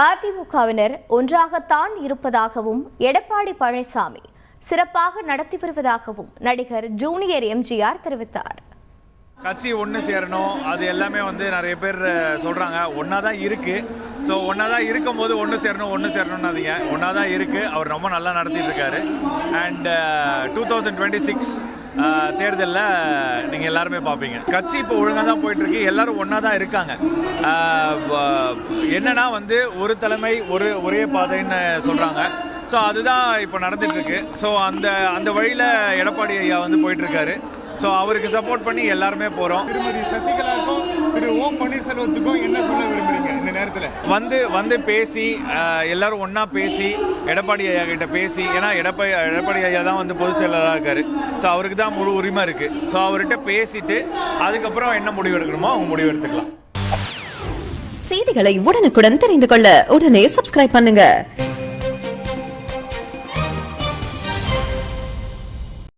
அதிமுகவினர் ஒன்றாகத்தான் இருப்பதாகவும் எடப்பாடி பழனிசாமி சிறப்பாக நடத்தி வருவதாகவும் நடிகர் ஜூனியர் எம்ஜிஆர் தெரிவித்தார். கட்சி ஒன்று சேரணும். அது எல்லாமே வந்து நிறைய பேர் சொல்கிறாங்க ஒன்றா தான் இருக்குது ஸோ ஒன்றா தான் இருக்கும் போது ஒன்று சேரணும் ஒன்று சேரணும்னாதீங்க. ஒன்றா தான் இருக்குது அவர் ரொம்ப நல்லா நடத்திட்டு இருக்காரு. And two thousand twenty six தேர்தலில் நீங்கள் எல்லாருமே பார்ப்பீங்க கட்சி இப்போ ஒழுங்காக தான் போயிட்டு இருக்கு எல்லாரும் ஒன்றா தான் இருக்காங்க. என்னன்னா வந்து ஒரு தலைமை ஒரு ஒரே பாதைன்னு சொல்கிறாங்க ஸோ அதுதான் இப்போ நடந்துட்டு இருக்கு ஸோ அந்த அந்த வழியில் எடப்பாடி ஐயா வந்து போயிட்டு இருக்காரு ஸோ அவருக்கு சப்போர்ட் பண்ணி எல்லாருமே போகிறோம் திருமதி சசிகலாவுக்கும் திரு ஓ பன்னீர்செல்வத்துக்கும் என்ன சொல்ல விரும்புறீங்க? இடத்துல வந்து வந்து பேசி எல்லாரும் ஒன்றா பேசி எடப்பாடி ஐயா கிட்ட பேசி ஏன்னா எடப்பாடி எடப்பாடி ஐயா தான் வந்து பொதுச் செயலராக இருக்காரு. ஸோ அவருக்கு தான் முழு உரிமை இருக்கு. ஸோ அவர்கிட்ட பேசிட்டு அதுக்கப்புறம் என்ன முடிவு எடுக்கணுமோ அவங்க முடிவு எடுத்துக்கலாம். செய்திகளை உடனுக்குடன் தெரிந்து கொள்ள உடனே சப்ஸ்கிரைப் பண்ணுங்க.